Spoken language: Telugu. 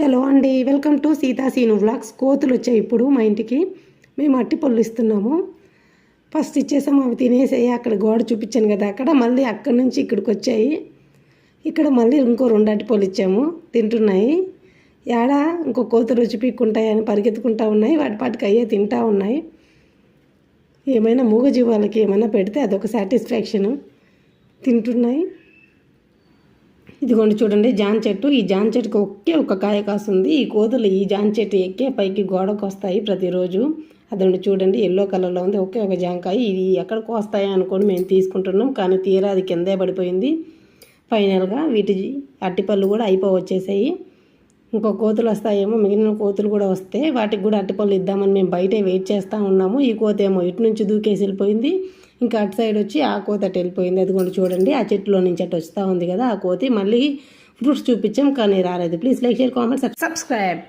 హలో అండి welcome to Seetha Seenu vlogs. కోతులు వచ్చాయి ఇప్పుడు మా ఇంటికి. మేము అట్టి పళ్ళు ఇస్తున్నాము ఫస్ట్ ఇచ్చేసాము అవి తినేసాయి. అక్కడ గోడ చూపించాను కదా అక్కడ మళ్ళీ అక్కడి నుంచి ఇక్కడికి వచ్చాయి. ఇక్కడ మళ్ళీ ఇంకో రెండు అట్టి పళ్ళు ఇచ్చాము. తింటున్నాయి. ఏడ ఇంకో కోతులు రుచి పీక్కుంటాయని పరిగెత్తుకుంటా ఉన్నాయి. వాటి పాటికి అయ్యే తింటా ఉన్నాయి. ఏమైనా మూగజీవాలకి ఏమైనా పెడితే అదొక సాటిస్ఫాక్షను. తింటున్నాయి. ఇదిగోండి చూడండి జాన్ చెట్టు. ఈ జాన్ చెట్టుకి ఒకే ఒక కాయ కాస్తుంది. ఈ కోతులు ఈ జాన్ చెట్టు ఎక్కే పైకి గోడకు వస్తాయి ప్రతిరోజు. అదండి చూడండి ఎల్లో కలర్లో ఉంది. ఒకే ఒక జాంకాయ. ఇది ఎక్కడికి వస్తాయి అనుకొని మేము తీసుకుంటున్నాం కానీ తీరా అది కిందే పడిపోయింది. ఫైనల్గా వీటి అట్టిపళ్ళు కూడా అయిపోవచ్చేసాయి. ఇంకో కోతులు వస్తాయేమో మిగిలిన కోతులు కూడా వస్తే వాటికి కూడా అట్టిపళ్ళు ఇద్దామని మేము బయటే వెయిట్ చేస్తూ ఉన్నాము. ఈ కోత ఏమో ఇటు నుంచి దూకేసి వెళ్ళిపోయింది. ఇంకా అటు సైడ్ వచ్చి ఆ కోత అటు వెళ్ళిపోయింది. అది చూడండి ఆ చెట్టులో నుంచి అటు వస్తూ ఉంది కదా ఆ కోతి. మళ్ళీ ఫ్రూట్స్ చూపించాం కానీ రాలేదు. Please like share comment subscribe.